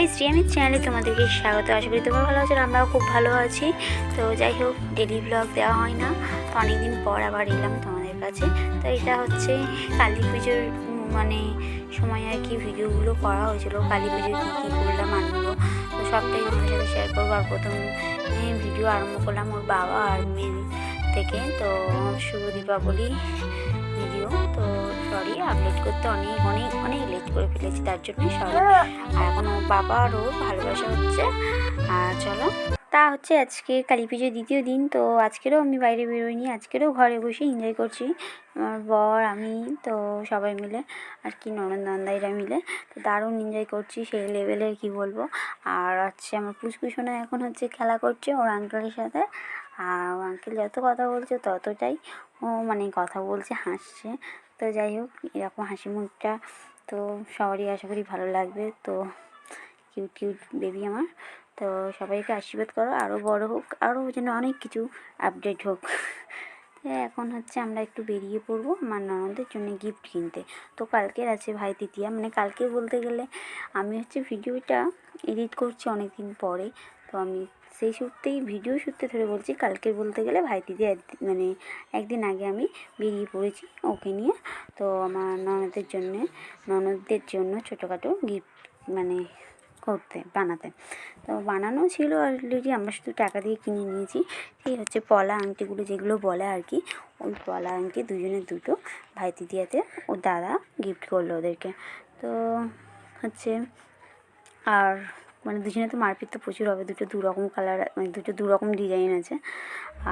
Guys রিয়ামির চ্যানেলে তোমাদেরকে স্বাগত। আশা করি তোমরা ভালো আছো আমরাও খুব ভালো আছি। তো যাই হোক ডেলি ব্লগ দেওয়া হয় না। তো অনেকদিন পর আবার এলাম তোমাদের কাছে। তো এটা হচ্ছে কালী পুজোর মানে সময় আর কি ভিডিওগুলো করা হয়েছিল। কালী পুজোর কী কী করলাম, আনন্দ। তো সবটাই তোমাদের সাথে শেয়ার করব। আর প্রথম ভিডিও আরম্ভ করলাম ওর বাবা আর মেয়ে থেকে। তো শুভ দীপাবলি। ভিডিও তো সরি আপলোড করতে অনেক অনেক অনেক লেট করে ফেলেছি, তার জন্য সরি আর এখন ওর বাবা আর ওর ভালোবাসা হচ্ছে। আর চলো, তা হচ্ছে আজকে কালী পুজোর দ্বিতীয় দিন, তো আজকেরও আমি বাইরে বেরোইনি, আজকেরও ঘরে বসে এনজয় করছি। আমার বর, আমি, তো সবাই মিলে, আর কি ননদ নন্দাইরা মিলে, তো দারুণ এনজয় করছি সেই লেভেলের কি বলব। আর হচ্ছে আমার পুষ্কুসোনা এখন হচ্ছে খেলা করছে ওর আঙ্কেলের সাথে। আর আঙ্কেল যত কথা বলছে ততটাই ও মানে কথা বলছে, হাসছে। তো যাই হোক, এরকম হাসি মুখটা তো সবারই আশা করি ভালো লাগবে। তো কিউট কিউট বেবি আমার। তো সবাইকে আশীর্বাদ করো আরও বড় হোক আরও যেন অনেক কিছু আপডেট হোক। এখন হচ্ছে আমরা একটু বেরিয়ে পড়ব আমার ননদের জন্য গিফট কিনতে। তো কালকের আছে ভাই তৃতীয়া মানে কালকে বলতে গেলে আমি হচ্ছে ভিডিওটা এডিট করছি অনেক দিন পরে। তো আমি সেই সূত্রেই, ভিডিও সূত্রে ধরে বলছি কালকের বলতে গেলে ভাই দিদি মানে একদিন আগে আমি বেরিয়ে পড়েছি ওকে নিয়ে। তো আমার ননদের জন্যে ননদদের জন্য ছোটোখাটো গিফট মানে করতে, বানাতে। তো বানানো ছিল অলরেডি আমরা শুধু টাকা দিয়ে কিনে নিয়েছি। সেই হচ্ছে পলা আংটিগুলো, যেগুলো বলে আর কি। ওই পলা আংটি দুজনের দুটো, ভাই দিদিয়াতে ও দাদা গিফট করল ওদেরকে। তো হচ্ছে, আর মানে দুজনে তো মারপিট তো প্রচুর হবে, দুটো দু রকম কালার মানে দুটো দু রকম ডিজাইন আছে।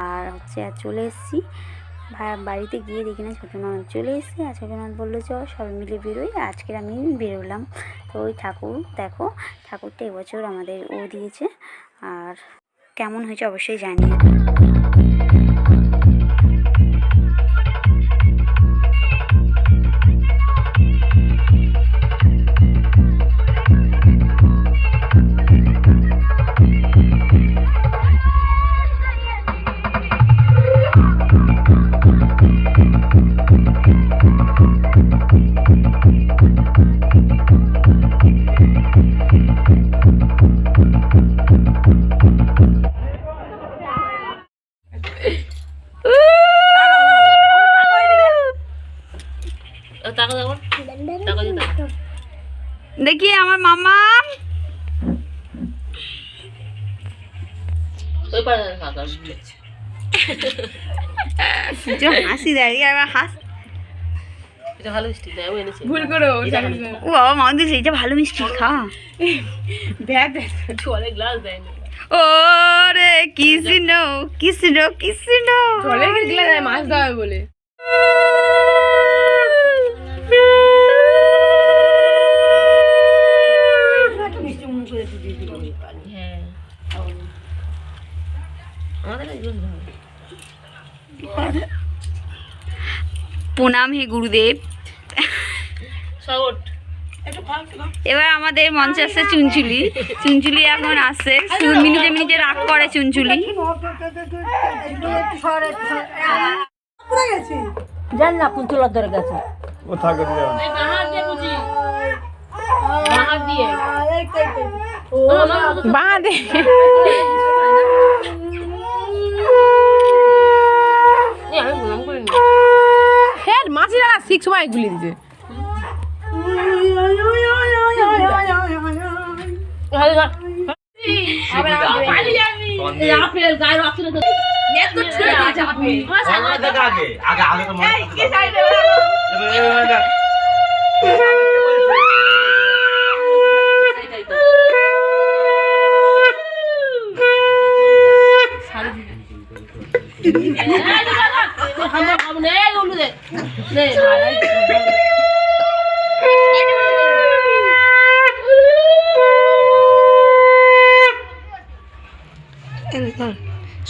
আর হচ্ছে আর চলে এসেছি বাড়িতে গিয়ে দেখি না ছোটো ননদ চলে এসেছি, আর ছোটো ননদ বলল চ সবাই মিলে বেরোই, আজকের আমি বেরোলাম। তো ওই ঠাকুর, দেখো, ঠাকুরটা এবছর আমাদের ও দিয়েছে, আর কেমন হয়েছে অবশ্যই জানিয়ে হাসি দেয় আবার হাস ভুল করে ও বাবা মা দিস এইটা ভালো মিষ্টি খা। ব্যাগ ও রে কৃষ্ণ কৃষ্ণ কৃষ্ণ গেলে দেয় মাছ দেওয়া বলে। প্রণাম হে গুরুদেব। এবার আমাদের মঞ্চে আসছে চুনচুলি। চুনচুলি এখন আসছে মিনিটে মিনিটে রাগ করে চুনচুলি। জান না ধরে গেছে ও থাকে বাঁধে হ্যাঁ ঠিক সময় গুলি দিতে আগে আগে আগে তো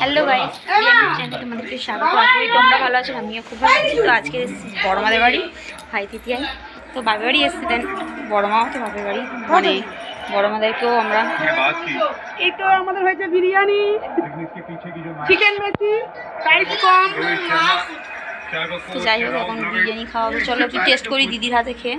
হ্যালো ভাই চ্যানেলে তোমাদেরকে স্বাগত। তোমরা ভালো আছো আমিও খুব ভালো আছি। তো আজকে এসেছি বড় মাদের বাড়ি ভাই তৃতীয়ায় তো বাপের বাড়ি এসেছিলেন বড় মাও তো বাপের বাড়ি। মানে বড় মাদেরকেও আমরা এই তো আমাদের হয়েছে বিরিয়ানি চিকেন মেথি প্রাইস কম। তো যাই হোক এখন বিরিয়ানি খাওয়াবো চলো একটু টেস্ট করি দিদির হাতে খেয়ে।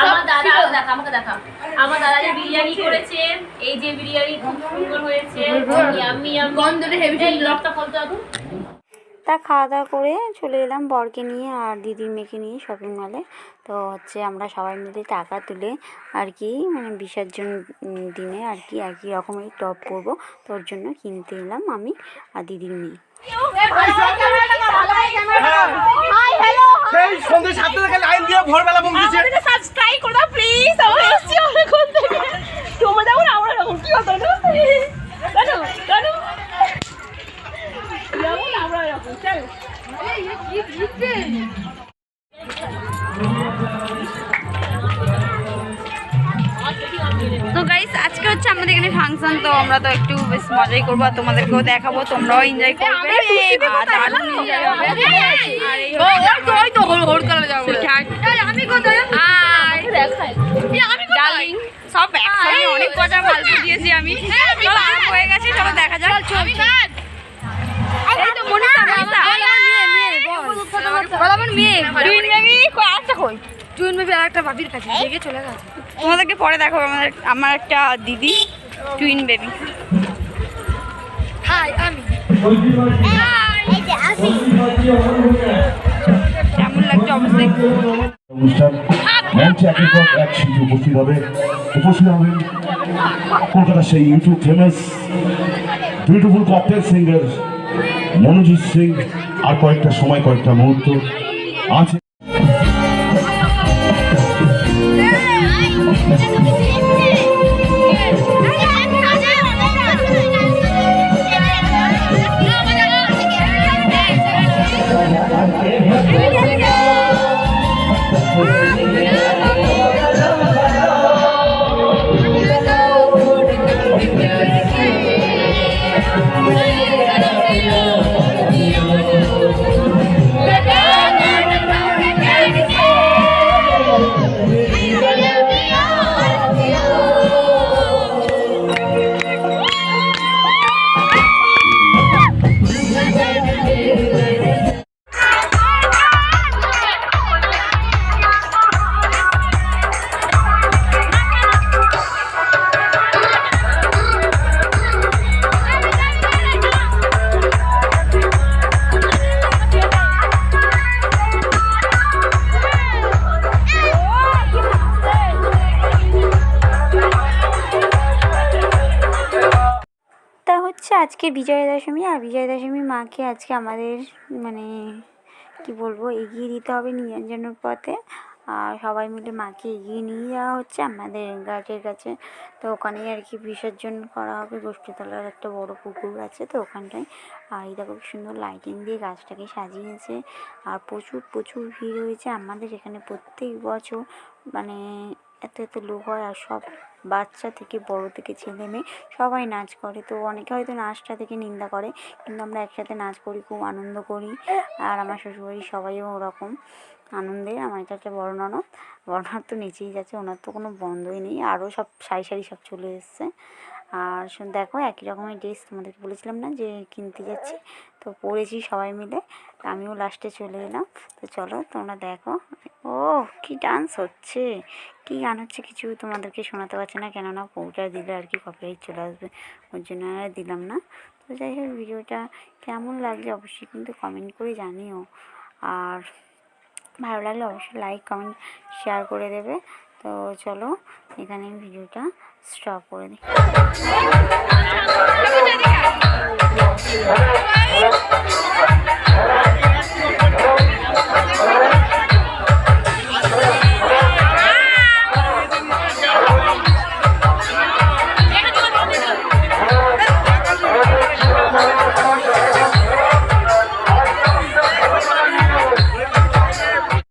আমার দাদা দেখা আমাকে দেখা আমার দাদা যে বিরিয়ানি করেছে এই যে বিরিয়ানি খুব সুন্দর হয়েছে আমি গন্ধটা হেভি লকটা ফলতে হবে তা খাওয়া দাওয়া করে চলে এলাম বরকে নিয়ে আর দিদির মেয়েকে নিয়ে শপিং মলে তো হচ্ছে আমরা সবাই মিলে টাকা তুলে আর কি মানে বিসর্জন দিনে আর কি একই রকমের টপ করব। তোর জন্য কিনতে এলাম আমি আর দিদির মেয়ে। সেই থেকে লাইন দিয়ে ভোরবেলা পৌঁছেছে সাবস্ক্রাইব করো প্লিজ আমরা এসেছি অনেকক্ষণ থেকে তোমরা হচ্ছে আমাদের এখানে ফাংশন তো আমরা তো একটু বেশ মজাই করব তোমাদেরকেও দেখাবো তোমরাও এনজয় করবে সব অনেক কটা ফালতু দিয়েছি আমি হয়ে গেছে চলো দেখা যাক মেয়ে টুইন বেবি আর একটা বাবির কাছে দেখে চলে গেছে। তোমাদেরকে পরে দেখো আমাদের আমার একটা দিদি টুইন বেবি হাই আমি। কেমন লাগছে অবশ্যই। অনুষ্ঠান মঞ্চে উপস্থিত হবে। উপস্থিত হবেন কলকাতার সেই YouTube famous beautiful cocktail singer Manojit Singh. আর কয়েকটা সময় কয়েকটা মুহূর্ত আছে। Jangan. হচ্ছে আজকে বিজয়া দশমী আর বিজয়া দশমী মাকে আজকে আমাদের মানে কি বলব, এগিয়ে দিতে হবে নিরঞ্জনের পথে। আর সবাই মিলে মাকে এগিয়ে নিয়ে যাওয়া হচ্ছে, আমাদের ঘাটের কাছে। তো ওখানেই আর কি বিসর্জন করা হবে, গোষ্ঠীতলার একটা বড় পুকুর আছে তো ওখানটায়। আর এই দেখো সুন্দর লাইটিং দিয়ে গাছটাকে সাজিয়েছে। আর প্রচুর প্রচুর ভিড় হয়েছে আমাদের এখানে প্রত্যেক বছর মানে এত এত লোক হয়, আর সব বাচ্চা থেকে, বড় থেকে, ছেলে মেয়ে সবাই নাচ করে। তো অনেকে হয়তো নাচটা থেকে নিন্দা করে, কিন্তু আমরা একসাথে নাচ করি, খুব আনন্দ করি। আর আমার শ্বশুরবাড়ির সবাইও ওরকম আনন্দে। আমার এটা একটা বড় ননদ। বড় তো নিচেই যাচ্ছে, ওনার তো কোনো বন্ধই নেই। আরও সব সারি সারি সব চলে এসছে। আর দেখো একই রকমের ড্রেস তোমাদেরকে বলেছিলাম না যে কিনতে যাচ্ছি। তো পরেছি সবাই মিলে আমিও লাস্টে চলে এলাম। তো চলো তোমরা দেখো। ও কি ডান্স হচ্ছে? কি গান হচ্ছে কিছু তোমাদেরকে শোনাতে পারছি না, কেননা পৌঁটা দিলে আর কি কপিরাইট চলে আসবে, ওর জন্য আর দিলাম না। তো যাই হোক, ভিডিওটা কেমন লাগছে অবশ্যই কিন্তু কমেন্ট করে জানিও। আর ভালো লাগলে অবশ্যই লাইক কমেন্ট শেয়ার করে দেবে। তো চলো এখানে ভিডিওটা। স্টপ করে